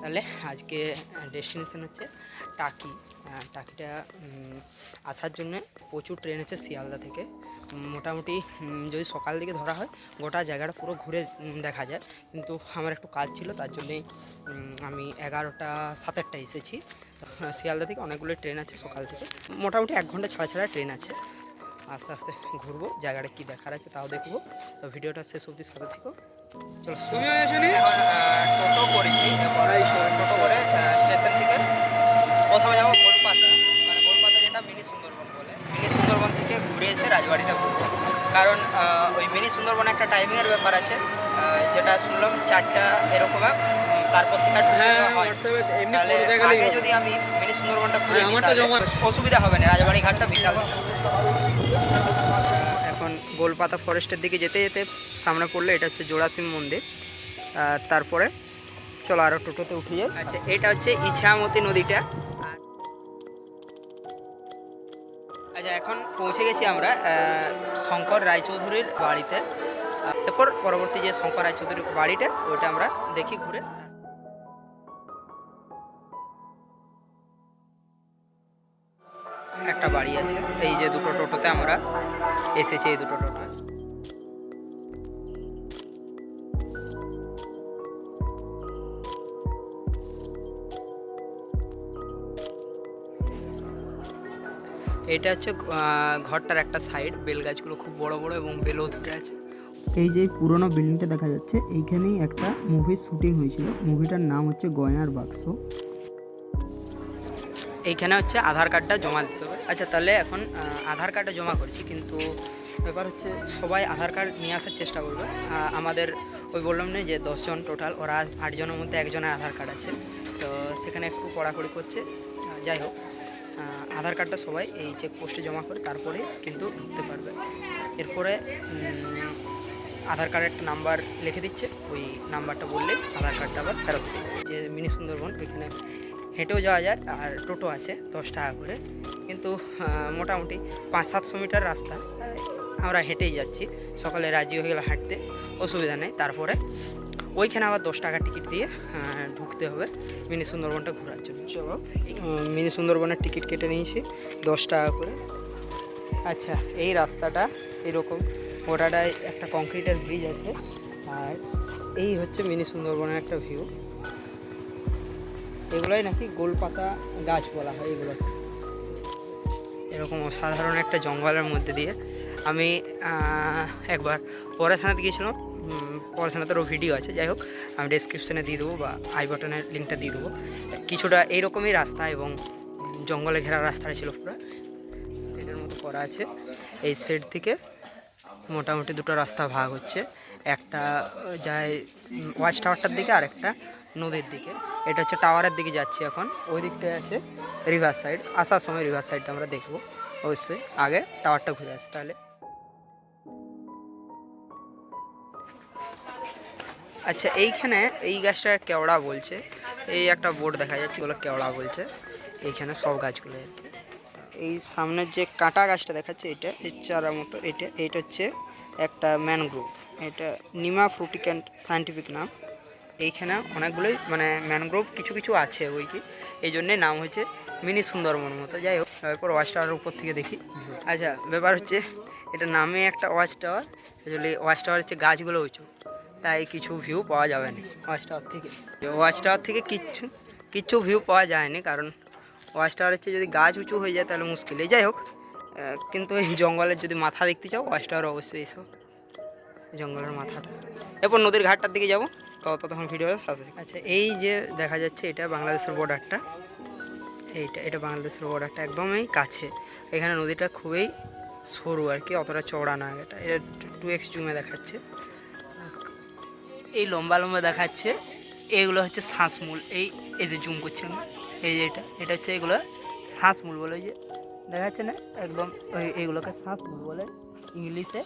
তাহলে আজকে ডেস্টিনেশন হচ্ছে টাকি। টাকিটা আসার জন্য প্রচুর ট্রেন আছে শিয়ালদা থেকে। মোটামুটি যদি সকাল দিকে ধরা হয়, গোটা জায়গাটা পুরো ঘুরে দেখা যায়। কিন্তু আমার একটু কাজ ছিল, তার জন্যেই আমি এগারোটা সাতেরটা এসেছি। শিয়ালদা থেকে অনেকগুলো ট্রেন আছে সকাল থেকে। মোটামুটি এক ঘণ্টা ছাড়া ছাড়া ট্রেন আছে। আস্তে আস্তে ঘুরবো, জায়গাটা কী দেখার আছে তাও দেখব। তো ভিডিওটা শেষ অবধি সাথে থেকো। তুমিও এসনি? টোটো করেছি। টোটো করে স্টেশন থেকে প্রথমে যাব কলকাতা। মানে কলকাতা যেটা মিনি সুন্দরবন বলে। মিনি সুন্দরবন থেকে ঘুরে এসে রাজবাড়িটা কারণ ওই মিনি সুন্দরবন একটা টাইমিংয়ের ব্যাপার আছে। যেটা শুনলাম চারটা এরকম তারপর থেকে হ্যাঁ হয় আগে যদি আমি মিনি সুন্দরবনটা ঘুরে অসুবিধা হবে না। রাজবাড়ি ঘাটটা বিশাল। এখন গোলপাতা ফরেস্টের দিকে যেতে যেতে সামনে পড়লে, এটা হচ্ছে জোড়াসিম মন্দির। তারপরে চলো আরও টোটোতে উঠে যাই। আচ্ছা এটা হচ্ছে ইছামতি নদীটা। আচ্ছা এখন পৌঁছে গেছি আমরা শঙ্কর রায়চৌধুরীর বাড়িতে। এরপর পরবর্তী যে শঙ্কর রায়চৌধুরীর বাড়িটা ওইটা আমরা দেখি ঘুরে। একটা বাড়ি আছে। এই যে দুটো টোটোতে আমরা এসেছি এই দুটো টোটো এটা হচ্ছে ঘরটার একটা সাইড বেল গাছগুলো খুব বড় বড় এবং বেলও ধরে আছে। এই যে পুরোনো বিল্ডিংটা দেখা যাচ্ছে এইখানেই একটা মুভির শুটিং হয়েছিল। মুভিটার নাম হচ্ছে গয়নার বাক্স। এইখানে হচ্ছে আধার কার্ডটা জমা দিতে হবে। আচ্ছা তাহলে এখন আধার কার্ডটা জমা করছি, কিন্তু ব্যাপার হচ্ছে সবাই আধার কার্ড নিয়ে আসার চেষ্টা করবে। আমাদের, ওই বললাম না যে দশজন টোটাল ওরা আটজনের মধ্যে একজনের আধার কার্ড আছে। তো সেখানে একটু কড়াকড়ি করছে যাই হোক আধার কার্ডটা সবাই এই চেক পোস্টে জমা করে তারপরে কিন্তু ঢুকতে পারবে। এরপরে আধার কার্ডের একটা নাম্বার লিখে দিচ্ছে, ওই নাম্বারটা বললে আধার কার্ডটা আবার ফেরত যে মিনি সুন্দরবন, ওইখানে হেঁটেও যাওয়া যায় আর টোটো আছে দশ টাকা করে। কিন্তু মোটামুটি পাঁচ সাতশো মিটার রাস্তা। আমরা হেঁটেই যাচ্ছি। সকালে রাজি হয়ে গেলে হাঁটতে, অসুবিধা নেই। তারপরে ওইখানে আবার দশ টাকা টিকিট দিয়ে ঢুকতে হবে মিনি সুন্দরবনটা ঘোরার জন্য। চলো মিনি সুন্দরবনের টিকিট কেটে নিয়েছি দশ টাকা করে। আচ্ছা এই রাস্তাটা এরকম। গোটাটায় একটা কংক্রিটের ব্রিজ আছে। আর এই হচ্ছে মিনি সুন্দরবনের একটা ভিউ। এগুলোই নাকি গোলপাতা গাছ বলা হয়, এগুলো। এরকম অসাধারণ একটা জঙ্গলের মধ্যে দিয়ে আমি একবার পড়াশোনাতে গিয়েছিলাম। পড়াশোনাতেও ভিডিও আছে, যাই হোক, আমি ডেসক্রিপশানে দিয়ে দেবো বা আই বাটনের লিঙ্কটা দিয়ে দেবো। কিছুটা এইরকমই রাস্তা এবং জঙ্গলে ঘেরা রাস্তাটা ছিল পুরো। এটার মতো করা আছে। এই সাইড থেকে মোটামুটি দুটো রাস্তা ভাগ হচ্ছে। একটা যায় ওয়াচ টাওয়ারটার দিকে আর একটা নদীর দিকে। এটা হচ্ছে টাওয়ারের দিকে যাচ্ছি এখন। ওই দিকটায় আছে রিভার সাইড। আসার সময় রিভার সাইডটা আমরা দেখব। অবশ্যই আগে টাওয়ারটা ঘুরে আসি তাহলে। আচ্ছা এইখানে এই গাছটা কেওড়া বলছে। এই একটা বোর্ড দেখা যাচ্ছে ওগুলো কেওড়া বলছে। এইখানে সব গাছগুলো আর এই সামনের যে কাঁটা গাছটা দেখাচ্ছে, এটা চারার মতো, এটা এটা হচ্ছে একটা ম্যানগ্রোভ। এটা নিমা ফ্রুটিক্যান্ট সায়েন্টিফিক নাম। এইখানে অনেকগুলোই মানে ম্যানগ্রোভ কিছু কিছু আছে ওই কি। এই জন্যে নাম হচ্ছে মিনি সুন্দরবন মতো। যাই হোক, এরপর ওয়াচ টাওয়ারের উপর থেকে দেখি। আচ্ছা ব্যাপার হচ্ছে এটা নামে একটা ওয়াচ টাওয়ার আসলে ওয়াচ টাওয়ার হচ্ছে গাছগুলো উঁচু। তাই কিছু ভিউ পাওয়া যাবে না ওয়াচ টাওয়ার থেকে। ওয়াচ টাওয়ার থেকে কিচ্ছু কিচ্ছু ভিউ পাওয়া যায়নি কারণ ওয়াচ টাওয়ার হচ্ছে যদি গাছ উঁচু হয়ে যায় তাহলে মুশকিল। যাই হোক কিন্তু এই জঙ্গলের যদি মাথা দেখতে চাও ওয়াচ টাওয়ার অবশ্যই এসো। জঙ্গলের মাথাটা। এরপর নদীর ঘাটটার দিকে যাব। তত তখন ভিডিও সাথে। আচ্ছা এই যে দেখা যাচ্ছে এটা বাংলাদেশের বর্ডারটা। এইটা এটা বাংলাদেশের বর্ডারটা একদমই কাছে। এখানে নদীটা খুবই সরু আর কি অতটা চওড়া না এটা। এটা টু এক্স জুমে দেখাচ্ছে। এই লম্বা লম্বা দেখাচ্ছে। এইগুলো হচ্ছে শ্বাসমূল এই এই যে জুম করছে আমি এই যে এটা এটা হচ্ছে এগুলো শ্বাসমূল বলে ওই যে দেখাচ্ছে না? একদম ওই এইগুলোকে শ্বাসমূল বলে ইংলিশে।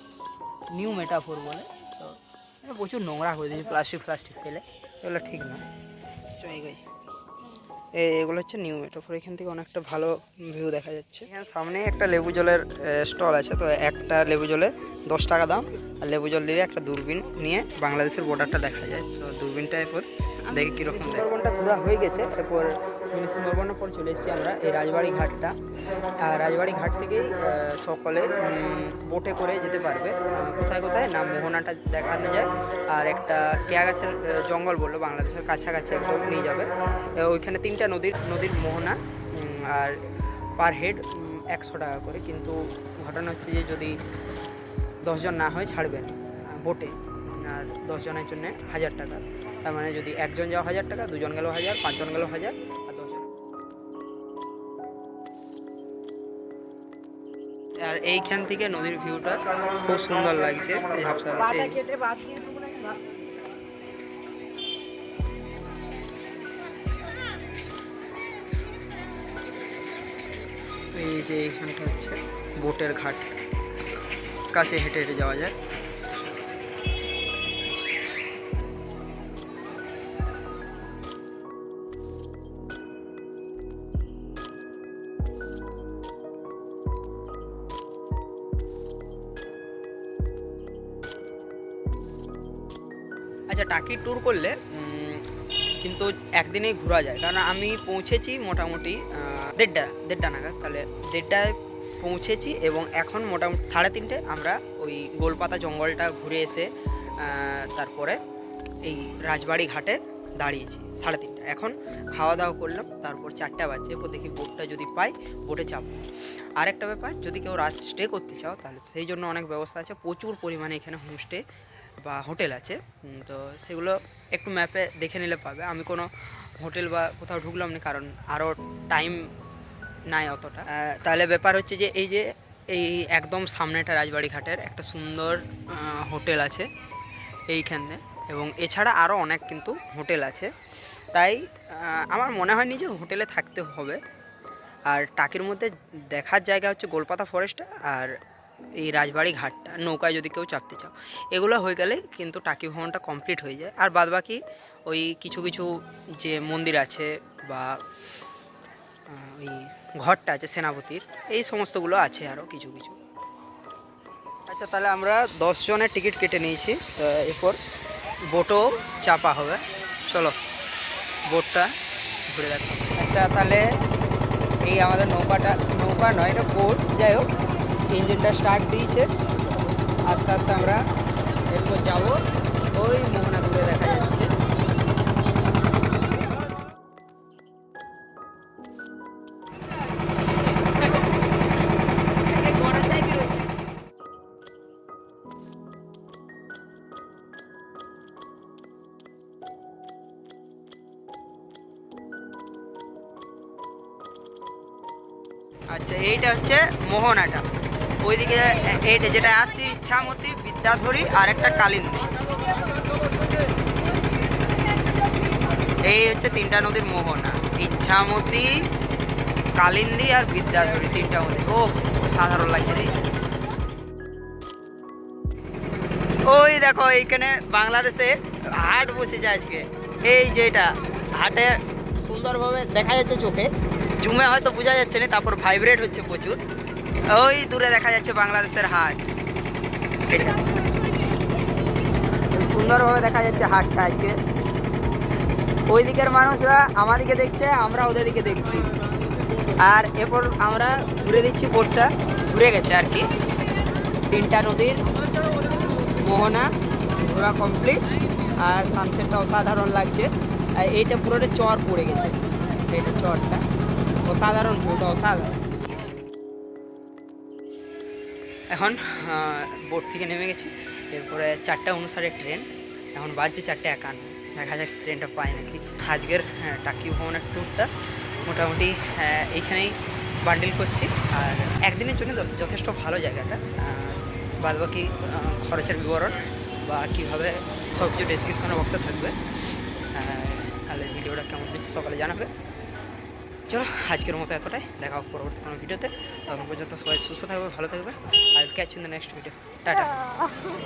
নিউ মেটাফোর বলে তো এটা প্রচুর নোংরা করে দিয়েছে প্লাস্টিক প্লাস্টিক ফেলে। এগুলো ঠিক না। জায়গায় এই এগুলো হচ্ছে নিউ মেটাফোর এখান থেকে অনেকটা ভালো ভিউ দেখা যাচ্ছে। এখানে সামনে একটা লেবু জলের স্টল আছে তো একটা লেবু জলে দশ টাকা দাম আর লেবু জল দিয়ে একটা দূরবীন নিয়ে বাংলাদেশের বর্ডারটা দেখা যায়। তো দূরবীনটা এরপর দেখি কীরকম সুন্দরবনটা ঘোরা হয়ে গেছে এরপর সুন্দরবনের পর চলে এসেছি আমরা এই রাজবাড়ি ঘাটটা। আর রাজবাড়ি ঘাট থেকেই সকলে বোটে করে যেতে পারবে। কোথায় কোথায়? না মোহনাটা দেখানো যায়। আর একটা কেয়া গাছের জঙ্গল বলল বাংলাদেশের কাছাকাছি একদম নিয়ে যাবে। ওইখানে তিনটা নদীর নদীর মোহনা আর পার হেড একশো টাকা করে। কিন্তু ঘটনা হচ্ছে যে যদি দশজন না হয় ছাড়বেন বোটে। আর দশজনের জন্য হাজার টাকা। তার মানে যদি একজন যাও হাজার টাকা দুজন গেল হাজার পাঁচজন গেল হাজার আর দশজন। আর এইখান থেকে নদীর ভিউটা খুব সুন্দর লাগছে ঝাপসা লাগছে এই যে এইখানটা হচ্ছে বোটের ঘাট কাছে হেঁটে হেঁটে যাওয়া যায়। টাকি ট্যুর করলে কিন্তু একদিনেই ঘোরা যায়। কারণ আমি পৌঁছেছি মোটামুটি দেড়টা দেড়টা নাগাদ। তাহলে দেড়টায় পৌঁছেছি এবং এখন মোটামুটি সাড়ে তিনটে আমরা ওই গোলপাতা জঙ্গলটা ঘুরে এসে তারপরে এই রাজবাড়ি ঘাটে দাঁড়িয়েছি, সাড়ে তিনটা। এখন খাওয়া দাওয়া করলাম, তারপর চারটা বাজছে। এরপর দেখি বোটটা যদি পাই, বোটে চাপ আরেকটা ব্যাপার, যদি কেউ রাত স্টে করতে চাও, তাহলে সেই জন্য অনেক ব্যবস্থা আছে। প্রচুর পরিমাণে এখানে হোমস্টে বা হোটেল আছে তো সেগুলো একটু ম্যাপে দেখে নিলে পাবে আমি কোনো হোটেল বা কোথাও ঢুকলাম না, কারণ আরও টাইম নাই অতটা। তাহলে ব্যাপার হচ্ছে যে, এই যে, এই একদম সামনেটা রাজবাড়ি ঘাটের একটা সুন্দর হোটেল আছে এইখানে। এবং এছাড়া আরও অনেক কিন্তু হোটেল আছে। তাই আমার মনে হয়নি যে হোটেলে থাকতে হবে। আর টাকির মধ্যে দেখার জায়গা হচ্ছে গোলপাতা ফরেস্টটা আর এই রাজবাড়ি ঘাটটা, নৌকায় যদি কেউ চাপতে চাও। এগুলো হয়ে গেলে কিন্তু টাকি ভ্রমণটা কমপ্লিট হয়ে যায়। আর বাদবাকি ওই কিছু কিছু যে মন্দির আছে বা ওই ঘরটা আছে সেনাপতির, এই সমস্তগুলো আছে আরও কিছু কিছু। আচ্ছা তাহলে আমরা জনের টিকিট কেটে নিয়েছি। তো এরপর বোটও চাপা হবে। চলো, বোটটা ঘুরে দেখো। আচ্ছা তাহলে এই আমাদের নৌকাটা, নৌকা নয়, এটা বোট, যাই হোক। ইঞ্জিনটা স্টার্ট দিয়েছে। আস্তে আস্তে আমরা এরপর যাব। ওই মোহনা দূরে দেখা যাচ্ছে। আচ্ছা এইটা হচ্ছে মোহনাটা। ওইদিকে এইটা যেটা আসছি ইচ্ছামতি, বিদ্যাধরী আর একটা কালিন্দী এই হচ্ছে তিনটা নদীর মোহনা। ইচ্ছামতি, কালিন্দী আর বিদ্যাধরী তিনটা নদী। ও সাধারণ লাগছে রে। ওই দেখো, এইখানে বাংলাদেশে হাট বসেছে আজকে। এই যে এটা, হাটে সুন্দরভাবে দেখা যাচ্ছে চোখে। জুমে হয়তো বোঝা যাচ্ছে না, তারপর ভাইব্রেট হচ্ছে প্রচুর। ওই দূরে দেখা যাচ্ছে বাংলাদেশের হাট। সুন্দরভাবে দেখা যাচ্ছে হাটটা আজকে। ওই দিকের মানুষরা আমাদিকে দেখছে, আমরা ওদের দিকে দেখছি। আর এরপর আমরা ঘুরে দিচ্ছি বোটটা। ঘুরে গেছে আর কি। তিনটা নদীর মোহনা, ঘোরা কমপ্লিট আর সানসেটটা অসাধারণ লাগছে। আর এইটা পুরোটা চর পড়ে গেছে। এইটা চরটা। অসাধারণ ভিউটা অসাধারণ। এখন বোট থেকে নেমে গেছি। এরপরে চারটা অনুসারে ট্রেন, এখন বাজছে চারটে একান্ন। দেখা যাক ট্রেনটা পাই নাকি। আজকের টাকি ভ্রমণের ট্যুরটা মোটামুটি এইখানেই বান্ডিল করছি। আর একদিনের জন্য যথেষ্ট ভালো জায়গাটা। বাদ বাকি খরচের বিবরণ বা কীভাবে সব কিছু ডিসক্রিপশনে বক্সে থাকবে। তাহলে ভিডিওটা কেমন হচ্ছে সকালে জানাবে। চলো, আজকের মতো এতটাই। দেখা হোক পরবর্তী কোনো ভিডিওতে। তখন পর্যন্ত সবাই সুস্থ থাকবে, ভালো থাকবে। আর catch in the next video tata.